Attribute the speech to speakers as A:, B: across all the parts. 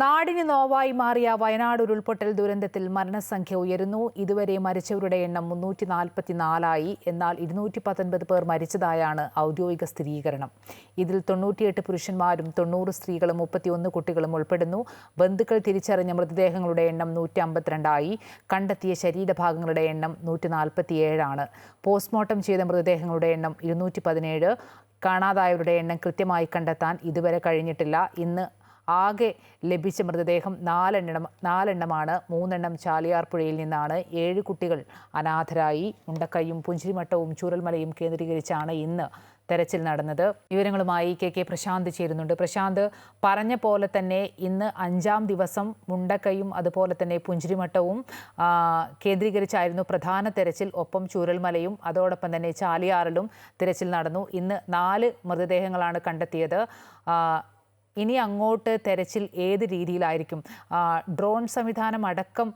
A: നാടിന് നോവായി മാറിയ വയനാട് ഉരുൾപൊട്ടൽ ദുരന്തത്തിൽ മരണസംഖ്യ ഉയരുന്നു. ഇതുവരെ മരിച്ചവരുടെ എണ്ണം മുന്നൂറ്റി നാൽപ്പത്തിനാലായി എന്നാൽ ഇരുന്നൂറ്റി പത്തൊൻപത് പേർ മരിച്ചതായാണ് ഔദ്യോഗിക സ്ഥിരീകരണം. ഇതിൽ തൊണ്ണൂറ്റിയെട്ട് പുരുഷന്മാരും തൊണ്ണൂറ് സ്ത്രീകളും മുപ്പത്തിയൊന്ന് കുട്ടികളും ഉൾപ്പെടുന്നു. ബന്ധുക്കൾ തിരിച്ചറിഞ്ഞ മൃതദേഹങ്ങളുടെ എണ്ണം നൂറ്റി അമ്പത്തിരണ്ടായി കണ്ടെത്തിയ ശരീരഭാഗങ്ങളുടെ എണ്ണം നൂറ്റി നാൽപ്പത്തിയേഴാണ് പോസ്റ്റ്മോർട്ടം ചെയ്ത മൃതദേഹങ്ങളുടെ എണ്ണം ഇരുന്നൂറ്റി പതിനേഴ് കാണാതായവരുടെ എണ്ണം കൃത്യമായി കണ്ടെത്താൻ ഇതുവരെ കഴിഞ്ഞിട്ടില്ല. ഇന്ന് ആകെ ലഭിച്ച മൃതദേഹം നാലെണ്ണം നാലെണ്ണമാണ്. മൂന്നെണ്ണം ചാലിയാർ പുഴയിൽ നിന്നാണ്. ഏഴ് കുട്ടികൾ അനാഥരായി. മുണ്ടക്കൈയും പുഞ്ചിരിമട്ടവും ചൂരൽമലയും കേന്ദ്രീകരിച്ചാണ് ഇന്ന് തെരച്ചിൽ നടന്നത്. വിവരങ്ങളുമായി കെ കെ പ്രശാന്ത് ചേരുന്നുണ്ട്. പ്രശാന്ത് പറഞ്ഞ പോലെ തന്നെ ഇന്ന് അഞ്ചാം ദിവസം മുണ്ടക്കയും അതുപോലെ തന്നെ പുഞ്ചിരിമട്ടവും കേന്ദ്രീകരിച്ചായിരുന്നു പ്രധാന തെരച്ചിൽ. ഒപ്പം ചൂരൽമലയും അതോടൊപ്പം തന്നെ ചാലിയാറിലും തിരച്ചിൽ നടന്നു. ഇന്ന് നാല് മൃതദേഹങ്ങളാണ് കണ്ടെത്തിയത്. ഇനി അങ്ങോട്ട് തെരച്ചിൽ ഏത് രീതിയിലായിരിക്കും? ഡ്രോൺ സംവിധാനം അടക്കം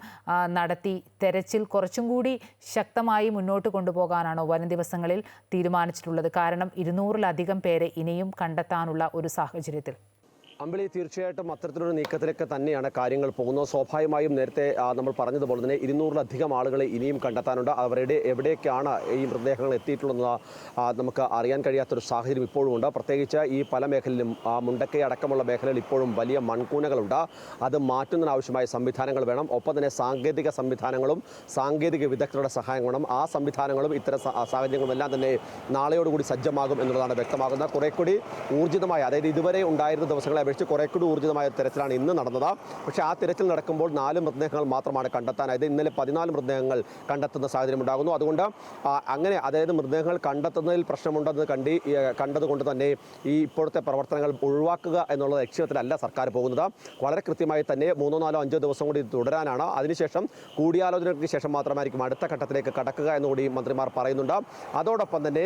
A: നടത്തി തെരച്ചിൽ കുറച്ചും കൂടി ശക്തമായി മുന്നോട്ട് കൊണ്ടുപോകാനാണോ വരും ദിവസങ്ങളിൽ തീരുമാനിച്ചിട്ടുള്ളത്? കാരണം ഇരുന്നൂറിലധികം പേരെ ഇനിയും കണ്ടെത്താനുള്ള ഒരു സാഹചര്യത്തിൽ.
B: അമ്പിളി തീർച്ചയായിട്ടും അത്തരത്തിലൊരു നീക്കത്തിലേക്ക് തന്നെയാണ് കാര്യങ്ങൾ പോകുന്നത്. സ്വാഭാവികമായും നേരത്തെ നമ്മൾ പറഞ്ഞതുപോലെ തന്നെ ഇരുന്നൂറിലധികം ആളുകളെ ഇനിയും കണ്ടെത്താനുണ്ട്. അവരുടെ എവിടേക്കാണ് ഈ മൃതദേഹങ്ങൾ എത്തിയിട്ടുള്ളതെന്ന് നമുക്ക് അറിയാൻ കഴിയാത്തൊരു സാഹചര്യം ഇപ്പോഴും ഉണ്ട്. പ്രത്യേകിച്ച് ഈ പല മേഖലയിലും ആ, മുണ്ടക്കൈ അടക്കമുള്ള മേഖലയിൽ ഇപ്പോഴും വലിയ മൺകൂനകളുണ്ട്. അത് മാറ്റുന്നതിനാവശ്യമായ സംവിധാനങ്ങൾ വേണം. ഒപ്പം തന്നെ സാങ്കേതിക സംവിധാനങ്ങളും സാങ്കേതിക വിദഗ്ധരുടെ സഹായം വേണം. ആ സംവിധാനങ്ങളും ഇത്തരം സാഹചര്യങ്ങളും എല്ലാം തന്നെ നാളെയോടുകൂടി സജ്ജമാകും എന്നുള്ളതാണ് വ്യക്തമാകുന്നത്. കുറെ കൂടി ഊർജിതമായ അതായത് ഇതുവരെ ഉണ്ടായിരുന്ന ദിവസങ്ങളെ അപേക്ഷിച്ച് കുറെ കൂടി ഊർജിതമായ തിരച്ചിലാണ് ഇന്ന് നടന്നത്. പക്ഷേ ആ തിരച്ചിൽ നടക്കുമ്പോൾ നാല് മൃതദേഹങ്ങൾ മാത്രമാണ് കണ്ടെത്താനായത്. ഇന്നലെ പതിനാല് മൃതദേഹങ്ങൾ കണ്ടെത്തുന്ന സാഹചര്യം ഉണ്ടാകുന്നു. അതുകൊണ്ട് അങ്ങനെ അതായത് മൃതദേഹങ്ങൾ കണ്ടെത്തുന്നതിൽ പ്രശ്നമുണ്ടെന്ന് കണ്ടി കണ്ടതുകൊണ്ട് തന്നെ ഈ ഇപ്പോഴത്തെ പ്രവർത്തനങ്ങൾ ഒഴിവാക്കുക എന്നുള്ള ലക്ഷ്യത്തിലല്ല സർക്കാർ പോകുന്നത്. വളരെ കൃത്യമായി തന്നെ മൂന്നോ നാലോ അഞ്ചോ ദിവസം കൂടി തുടരാനാണ്. അതിനുശേഷം കൂടിയാലോചനയ്ക്ക് ശേഷം മാത്രമായിരിക്കും അടുത്ത ഘട്ടത്തിലേക്ക് കടക്കുക എന്നുകൂടി മന്ത്രിമാർ പറയുന്നുണ്ട്. അതോടൊപ്പം തന്നെ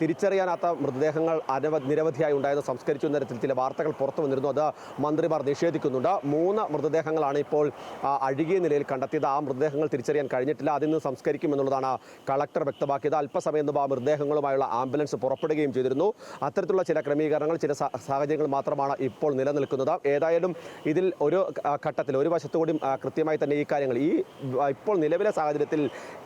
B: തിരിച്ചറിയാനാത്ത മൃതദേഹങ്ങൾ അനവ നിരവധിയായി ഉണ്ടായത് സംസ്കരിച്ചു തരത്തിൽ ചില വാർത്തകൾ പുറത്തു വന്നിരുന്നു. അത് മന്ത്രിമാർ നിഷേധിക്കുന്നുണ്ട്. മൂന്ന് മൃതദേഹങ്ങളാണ് ഇപ്പോൾ അഴുകിയ നിലയിൽ കണ്ടെത്തിയത്. ആ മൃതദേഹങ്ങൾ തിരിച്ചറിയാൻ കഴിഞ്ഞിട്ടില്ല. അതിൽ നിന്ന് സംസ്കരിക്കുമെന്നുള്ളതാണ് കളക്ടർ വ്യക്തമാക്കിയത്. അല്പസമയം ആ മൃതദേഹങ്ങളുമായുള്ള ആംബുലൻസ് പുറപ്പെടുകയും ചെയ്തിരുന്നു. അത്തരത്തിലുള്ള ചില ക്രമീകരണങ്ങൾ ചില സാഹചര്യങ്ങൾ മാത്രമാണ് ഇപ്പോൾ നിലനിൽക്കുന്നത്. ഏതായാലും ഇതിൽ ഒരു ഘട്ടത്തിൽ ഒരു വശത്തുകൂടി കൃത്യമായി തന്നെ ഈ കാര്യങ്ങൾ ഈ ഇപ്പോൾ നിലവിലെ സാഹചര്യത്തിൽ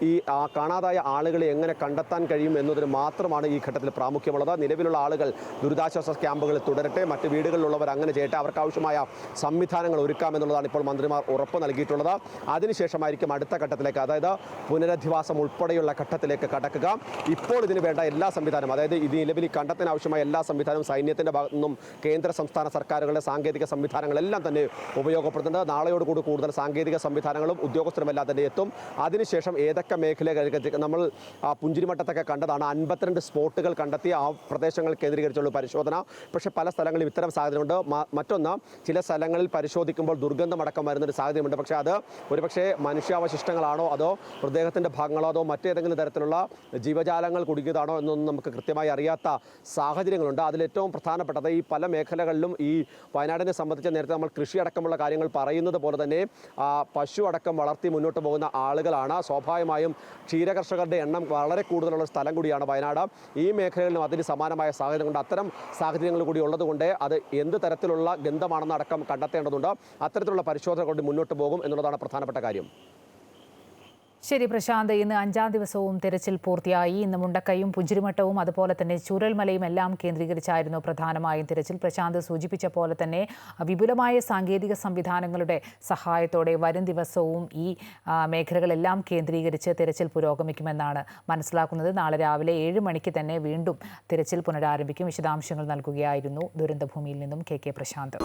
B: ഈ കാണാതായ ആളുകളെ എങ്ങനെ കണ്ടെത്താൻ കഴിയും എന്നതിന് മാത്രമാണ് ഈ ഘട്ടത്തിൽ പ്രാമുഖ്യമുള്ളത്. നിലവിലുള്ള ആളുകൾ ദുരിതാശ്വാസ ക്യാമ്പുകളിൽ തുടരട്ടെ. മറ്റ് വീടുകളിലുള്ളവർ അങ്ങനെ ചെയ്യട്ടെ അവർക്ക് ആവശ്യമായ സംവിധാനങ്ങൾ ഒരുക്കാമെന്നുള്ളതാണ് ഇപ്പോൾ മന്ത്രിമാർ ഉറപ്പ് നൽകിയിട്ടുള്ളത്. അതിനുശേഷമായിരിക്കും അടുത്ത ഘട്ടത്തിലേക്ക് അതായത് പുനരധിവാസം ഉൾപ്പെടെയുള്ള ഘട്ടത്തിലേക്ക് കടക്കുക. ഇപ്പോൾ ഇതിന് വേണ്ട എല്ലാ സംവിധാനവും അതായത് ഇത് നിലവിൽ ആവശ്യമായ എല്ലാ സംവിധാനവും സൈന്യത്തിന്റെ ഭാഗത്തു നിന്നും കേന്ദ്ര സംസ്ഥാന സർക്കാരുകളുടെ സാങ്കേതിക സംവിധാനങ്ങളെല്ലാം തന്നെ ഉപയോഗപ്പെടുത്തുന്നുണ്ട്. നാളെയോടുകൂടി കൂടുതൽ സാങ്കേതിക സംവിധാനങ്ങളും ഉദ്യോഗസ്ഥരും എല്ലാം തന്നെ എത്തും. അതിനുശേഷം ഏതൊക്കെ മേഖലകളിലേക്ക് നമ്മൾ പുഞ്ചിരിമട്ടത്തൊക്കെ കണ്ടതാണ്. അൻപത്തിരണ്ട് സ്പോട്ടുകൾ കണ്ടെത്തി ആ പ്രദേശങ്ങൾ കേന്ദ്രീകരിച്ചുള്ള പരിശോധന. പക്ഷേ പല സ്ഥലങ്ങളിലും ഇത്തരം മ- മറ്റൊന്ന് ചില സ്ഥലങ്ങളിൽ പരിശോധിക്കുമ്പോൾ ദുർഗന്ധമടക്കം വരുന്നൊരു സാഹചര്യമുണ്ട്. പക്ഷേ അത് ഒരുപക്ഷെ മനുഷ്യാവശിഷ്ടങ്ങളാണോ? അതോ മൃതദേഹത്തിന്റെ ഭാഗങ്ങളോ? അതോ മറ്റേതെങ്കിലും തരത്തിലുള്ള ജീവജാലങ്ങൾ കുടുങ്ങിയതാണോ? എന്നൊന്നും നമുക്ക് കൃത്യമായി അറിയാത്ത സാഹചര്യങ്ങളുണ്ട്. അതിലേറ്റവും പ്രധാനപ്പെട്ടത് ഈ പല മേഖലകളിലും ഈ വയനാടിനെ സംബന്ധിച്ച് നേരത്തെ നമ്മൾ കൃഷി അടക്കമുള്ള കാര്യങ്ങൾ പറയുന്നത് പോലെ തന്നെ പശു അടക്കം വളർത്തി മുന്നോട്ട് പോകുന്ന ആളുകളാണ്. സ്വാഭാവികമായും ക്ഷീരകർഷകരുടെ എണ്ണം വളരെ കൂടുതലുള്ള സ്ഥലം കൂടിയാണ് വയനാട്. ഈ മേഖലകളിലും അതിന് സമാനമായ സാഹചര്യം കൊണ്ട് അത്തരം സാഹചര്യങ്ങൾ കൂടി ഉള്ളതുകൊണ്ട് അത് എന്ത് തരത്തിലുള്ള ഗന്ധമാണെന്ന് അടക്കം കണ്ടെത്തേണ്ടതുണ്ട്. അത്തരത്തിലുള്ള പരിശോധന കൊണ്ട് മുന്നോട്ട് പോകും എന്നുള്ളതാണ് പ്രധാനപ്പെട്ട കാര്യം.
A: ശരി പ്രശാന്ത് ഇന്ന് അഞ്ചാം ദിവസവും തിരച്ചിൽ പൂർത്തിയായി. ഇന്ന് മുണ്ടക്കയും പുഞ്ചിരിമട്ടവും അതുപോലെ തന്നെ ചുരൽമലയും എല്ലാം കേന്ദ്രീകരിച്ചായിരുന്നു പ്രധാനമായും തിരച്ചിൽ. പ്രശാന്ത് സൂചിപ്പിച്ച പോലെ തന്നെ വിപുലമായ സാങ്കേതിക സംവിധാനങ്ങളുടെ സഹായത്തോടെ വരും ദിവസവും ഈ മേഖലകളെല്ലാം കേന്ദ്രീകരിച്ച് തിരച്ചിൽ പുരോഗമിക്കുമെന്നാണ് മനസ്സിലാക്കുന്നത്. നാളെ രാവിലെ ഏഴ് മണിക്ക് തന്നെ വീണ്ടും തിരച്ചിൽ പുനരാരംഭിക്കും. വിശദാംശങ്ങൾ നൽകുകയായിരുന്നു ദുരന്തഭൂമിയിൽ നിന്നും കെ കെ പ്രശാന്ത്.